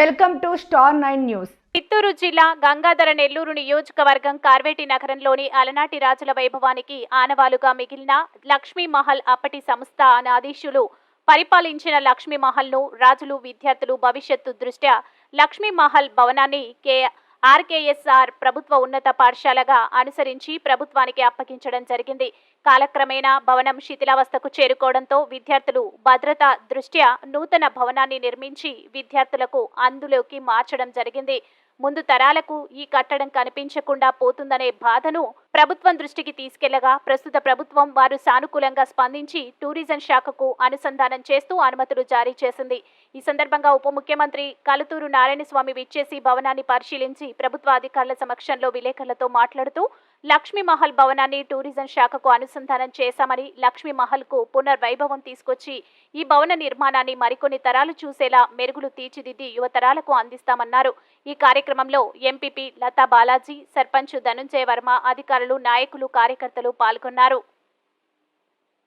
Welcome to star nine news. Chittoor జిల్లా గంగాధర నెల్లూరు నియోజకవర్గం కార్వేటి నగరంలోని అలనాటి రాజుల వైభవానికి ఆనవాలుగా మిగిలిన లక్ష్మీ మహల్ అప్పటి సంస్థ అనాధీశులు పరిపాలించిన లక్ష్మీ మహల్ను రాజులు విద్యార్థులు భవిష్యత్తు దృష్ట్యా లక్ష్మీ మహల్ భవనాన్ని కే ఆర్కేఎస్ఆర్ ప్రభుత్వ ఉన్నత పాఠశాలగా అనుసరించి ప్రభుత్వానికి అప్పగించడం జరిగింది. కాలక్రమేణా భవనం శిథిలావస్థకు చేరుకోవడంతో విద్యార్థులు భద్రత దృష్ట్యా నూతన భవనాన్ని నిర్మించి విద్యార్థులకు అందులోకి మార్చడం జరిగింది. ముందు తరాలకు ఈ కట్టడం కనిపించకుండా పోతుందనే బాధను ప్రభుత్వం దృష్టికి తీసుకెళ్ళగా ప్రస్తుత ప్రభుత్వం వారు సానుకూలంగా స్పందించి టూరిజం శాఖకు అనుసంధానం చేస్తూ అనుమతులు జారీ చేసింది. ఈ సందర్భంగా ఉప ముఖ్యమంత్రి కలుతూరు నారాయణస్వామి విచ్చేసి భవనాన్ని పరిశీలించి ప్రభుత్వ అధికారుల సమక్షంలో విలేకరులతో మాట్లాడుతూ లక్ష్మీ మహల్ భవనాన్ని టూరిజం శాఖకు అనుసంధానం చేశామని లక్ష్మీ మహల్కు పునర్వైభవం తీసుకొచ్చి ఈ భవన నిర్మాణాన్ని మరికొన్ని తరాలు చూసేలా మెరుగులు తీర్చిదిద్ది యువతరాలకు అందిస్తామన్నారు. ఈ కార్యక్రమంలో ఎంపీపీ లతా బాలాజీ సర్పంచ్ ధనుంజయ వర్మ అధికారులు నాయకులు కార్యకర్తలు పాల్గొన్నారు.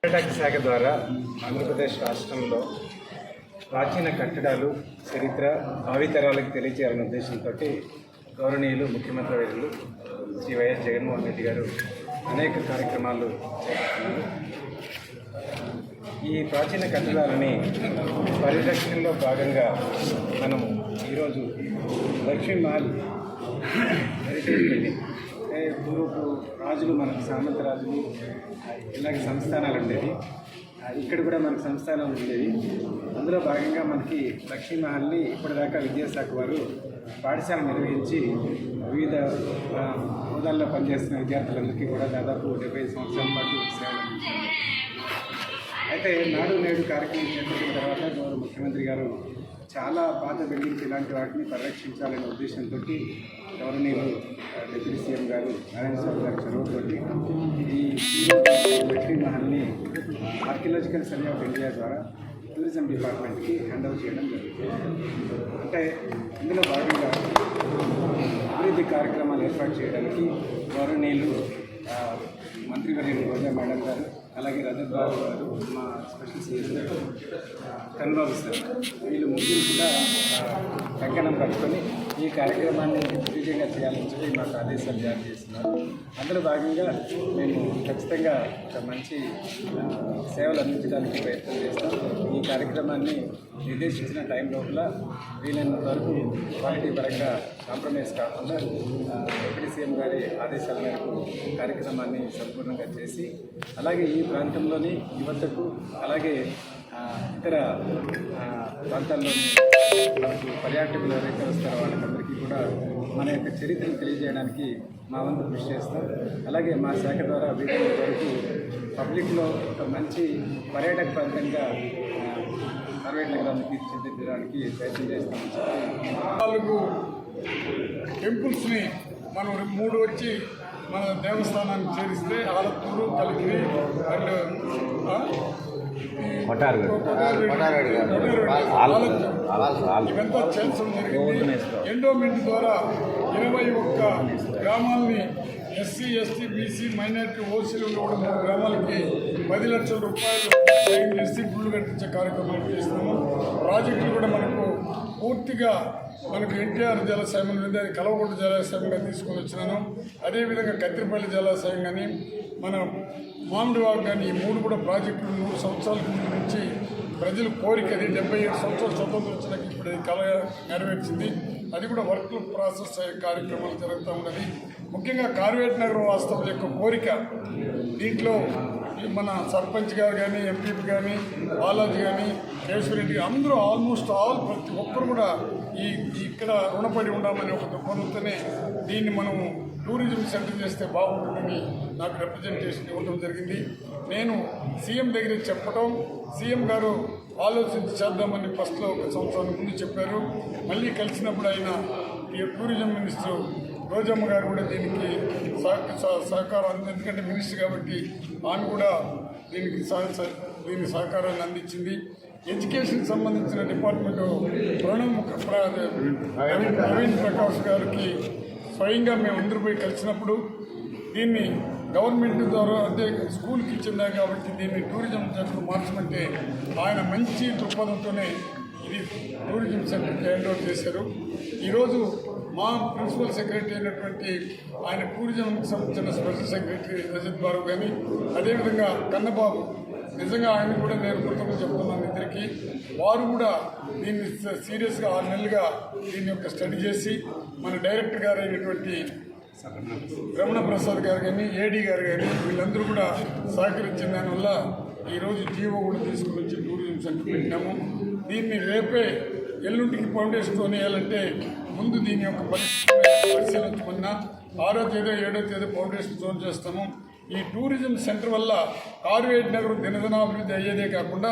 పర్యాటక శాఖ ద్వారా ఆంధ్రప్రదేశ్ రాష్ట్రంలో ప్రాచీన కట్టడాలు చరిత్ర భావితరాలకు తెలియచేయాలనే ఉద్దేశంతో గౌరవనీయులు ముఖ్యమంత్రి వర్యులు శ్రీ వైఎస్ జగన్మోహన్ రెడ్డి గారు అనేక కార్యక్రమాలు చేస్తున్నారు ఈ ప్రాచీన కట్టడాలని పరిరక్షణలో భాగంగా మనం ఈరోజు లక్ష్మీ మహల్ పూర్వపు రాజులు మనకు సామంత రాజులు ఇలాంటి సంస్థానాలు ఉండేవి. ఇక్కడ కూడా మన సంస్థానం ఉండేది. అందులో భాగంగా మనకి లక్ష్మీ మహల్ని ఇప్పటిదాకా విద్యాశాఖ వారు పాఠశాల నిర్వహించి వివిధ హోదాల్లో పనిచేస్తున్న విద్యార్థులందరికీ కూడా దాదాపు డెబ్బై సంవత్సరాల పాటు సేవలు అందించారు. అయితే నాడు నేడు కార్యక్రమం చేపట్టిన తర్వాత గౌరవ ముఖ్యమంత్రి గారు చాలా పాత బిల్డింగ్స్ ఇలాంటి వాటిని పరిరక్షించాలనే ఉద్దేశంతో గవర్నీయులు డిప్యూటీ సీఎం గారు నారాయణ స్వామి గారు చొరవతోటి ఈ లక్ష్మీ మహల్ని ఆర్కియలాజికల్ సర్వే ఆఫ్ ఇండియా ద్వారా టూరిజం డిపార్ట్మెంట్కి హ్యాండ్ ఓవర్ చేయడం జరుగుతుంది అంటే ఇందులో భాగంగా అభివృద్ధి కార్యక్రమాలు ఏర్పాటు చేయడానికి గౌరవనీయులు ఆ, మంత్రివర్యులు రోజా మేడం గారు అలాగే రజత్ బాబు గారు మా స్పెషల్ సీఎస్ గారు కన్బాబు సార్ వీళ్ళు ముగ్గురు కూడా కంకణం కట్టుకొని ఈ కార్యక్రమాన్ని దిగ్విజయంగా చేయాలని చెప్పి మాకు ఆదేశాలు జారీ చేస్తున్నారు. అందులో భాగంగా మేము ఖచ్చితంగా ఒక మంచి సేవలు అందించడానికి ప్రయత్నం చేస్తాం. ఈ కార్యక్రమాన్ని నిర్దేశించిన టైం లోపల వీలైనంత వరకు క్వాలిటీ పరంగా కాంప్రమైజ్ కాకుండా డిప్యూటీ సీఎం గారి ఆదేశాల మేరకు కార్యక్రమాన్ని సంపూర్ణంగా చేసి అలాగే ఈ ప్రాంతంలోని యువతకు అలాగే ఇతర ప్రాంతాల్లోని మనకు పర్యాటకులు ఎవరైతే వస్తారో వాళ్ళకందరికీ కూడా మన యొక్క చరిత్రను తెలియజేయడానికి మా వంతు కృషి చేస్తాం. అలాగే మా శాఖ ద్వారా వీటి వరకు పబ్లిక్లో ఒక మంచి పర్యాటక ప్రాంతంగా కార్వేట్ నగరాన్ని తీర్చిదిద్దడానికి ప్రయత్నం చేస్తామని నాలుగు టెంపుల్స్ని మనం మూడు వచ్చి మన దేవస్థానానికి చేరిస్తే ఆలత్తూరు కలిపి అండ్ జరిగింది ఎండోమెంట్ ద్వారా ఇరవై ఒక్క గ్రామాలని ఎస్సీ ఎస్టీ బీసీ మైనార్టీ ఓసీలు కూడా మూడు గ్రామాలకి పది లక్షల రూపాయలు చేసి గుళ్ళు కట్టించే కార్యక్రమాలు చేస్తున్నాము ప్రాజెక్టులు కూడా మనకు పూర్తిగా మనకు ఎన్టీఆర్ జలాశయం ఉంది అది కలవకుంట జలాశయంగా తీసుకొని వచ్చినాను. అదేవిధంగా కత్తిరిపల్లి జలాశయం కానీ మన మామిడివాగ్ కానీ ఈ మూడు కూడా ప్రాజెక్టులు నూరు సంవత్సరాల ముందు నుంచి ప్రజల కోరిక అది డెబ్బై ఏడు సంవత్సరాలు స్వతంత్రం వచ్చినాక ఇప్పుడు అది కళ నెరవేర్చింది. అది కూడా వర్క్ ప్రాసెస్ అయ్యే కార్యక్రమాలు జరుగుతూ ఉన్నది. ముఖ్యంగా కార్వేట్ నగర్ వాస్తవం యొక్క కోరిక దీంట్లో మన సర్పంచ్ గారు కానీ ఎంపీపీ కానీ బాలాజీ కానీ కేశవరెడ్డి అందరూ ఆల్మోస్ట్ ఆల్ ప్రతి ఒక్కరు కూడా ఈ ఇక్కడ రుణపడి ఉండామని ఒక దృక్పథంతోనే దీన్ని మనం టూరిజం సెంటర్ చేస్తే బాగుంటుందని నాకు రిప్రజెంటేషన్ ఇవ్వడం జరిగింది. నేను సీఎం దగ్గర చెప్పడం సీఎం గారు ఆలోచించి చేద్దామని ఫస్ట్లో ఒక సంవత్సరం ముందు చెప్పారు. మళ్ళీ కలిసినప్పుడు ఆయన ఈ టూరిజం మినిస్టర్ రోజమ్మ గారు కూడా దీనికి సహ- సహకారం అంది ఎందుకంటే మినిస్టర్ కాబట్టి ఆమె కూడా దీనికి సహ- దీని సహకారాన్ని అందించింది. ఎడ్యుకేషన్కి సంబంధించిన డిపార్ట్మెంట్ ప్రణవ్ ప్రవీణ్ ప్రకాష్ గారికి స్వయంగా మేము అందరూ పోయి కలిసినప్పుడు దీన్ని గవర్నమెంట్ ద్వారా అంటే స్కూల్కి ఇచ్చిందా కాబట్టి దీన్ని టూరిజం సెంటర్ మార్చమంటే ఆయన మంచి దృక్పథంతోనే ఇది టూరిజం సెక్రటరీ హ్యాండ్ ఓవర్ చేశారు. ఈరోజు మా ప్రిన్సిపల్ సెక్రటరీ అయినటువంటి ఆయన టూరిజంకి సంబంధించిన స్పెషల్ సెక్రటరీ రజత్ బాబు కానీ అదేవిధంగా కన్నబాబు. నిజంగా ఆయన కూడా నేను కృతజ్ఞతలు చెప్తున్నాను ఇద్దరికి. వారు కూడా దీన్ని సీరియస్గా ఆరు నెలలుగా దీని యొక్క స్టడీ చేసి మన డైరెక్టర్ గారు అయినటువంటి రమణ ప్రసాద్ గారు కానీ ఏడీ గారు కానీ వీళ్ళందరూ కూడా సహకరించిన దానివల్ల ఈరోజు జీవో కూడా తీసుకుని వచ్చి టూరిజం సెంటర్ పెట్టినాము దీన్ని రేపే ఎల్లుంటికి ఫౌండేషన్ వేయాలంటే ముందు దీని యొక్క పరిశీలించుకున్న ఆరో తేదీ ఏడో తేదీ ఫౌండేషన్ జోన్ చేస్తాము. ఈ టూరిజం సెంటర్ వల్ల కార్వేట్ నగరం దినదినాభివృద్ధి అయ్యేదే కాకుండా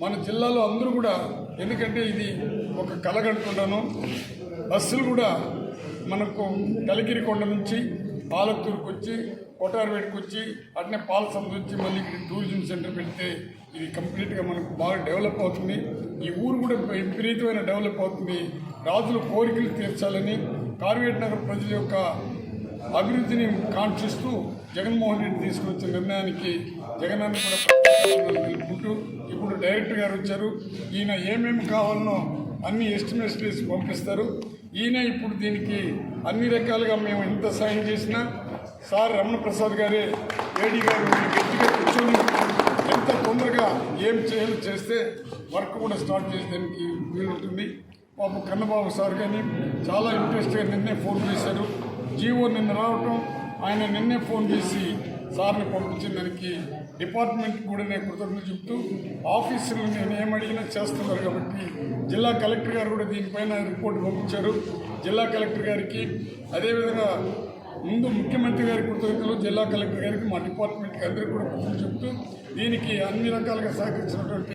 మన జిల్లాలో అందరూ కూడా ఎందుకంటే ఇది ఒక కలగంటున్నాను బస్సులు కూడా మనకు కలిగిరికొండ నుంచి పాలత్తూరుకు వచ్చి కోటార్వేడికి వచ్చి అట్నే పాల సంస్థ వచ్చి మళ్ళీ ఇక్కడ టూరిజం సెంటర్ పెడితే ఇది కంప్లీట్గా మనకు బాగా డెవలప్ అవుతుంది. ఈ ఊరు కూడా విపరీతమైన డెవలప్ అవుతుంది. రాజుల కోరికలు తీర్చాలని కార్వేట్ నగర్ ప్రజల యొక్క అభివృద్ధిని కాంక్షిస్తూ జగన్మోహన్ రెడ్డి తీసుకొచ్చిన నిర్ణయానికి జగనాన్ని కూడా తెలుపుకుంటూ ఇప్పుడు డైరెక్టర్ గారు వచ్చారు. ఈయన ఏమేమి కావాలనో అన్ని ఎస్టిమేట్స్ వేసి పంపిస్తారు. ఈయన ఇప్పుడు దీనికి అన్ని రకాలుగా మేము ఎంత సాయం చేసినా సార్ రమణ ప్రసాద్ గారే ఏడీ గారు గట్టిగా కూర్చొని ఎంత తొందరగా ఏం చేయాలో చేస్తే వర్క్ కూడా స్టార్ట్ చేసేదానికి వీలుంటుంది. పాపం కన్నబాబు సార్ కానీ చాలా ఇంట్రెస్ట్గా నిన్నే ఫోన్ చేశారు. జీవో నిన్న రావటం ఆయన నిన్నే ఫోన్ చేసి సార్ని పంపించిన దానికి డిపార్ట్మెంట్ కూడా నేను కృతజ్ఞతలు చెప్తూ ఆఫీసులు నేను ఏమడిగినా చేస్తున్నారు కాబట్టి జిల్లా కలెక్టర్ గారు కూడా దీనిపైన రిపోర్ట్ పంపించారు. జిల్లా కలెక్టర్ గారికి అదేవిధంగా ముందు ముఖ్యమంత్రి గారి కృతజ్ఞతలు జిల్లా కలెక్టర్ గారికి మా డిపార్ట్మెంట్కి అందరికీ కూడా కృతజ్ఞతలు చెప్తూ దీనికి అన్ని రకాలుగా సహకరించినటువంటి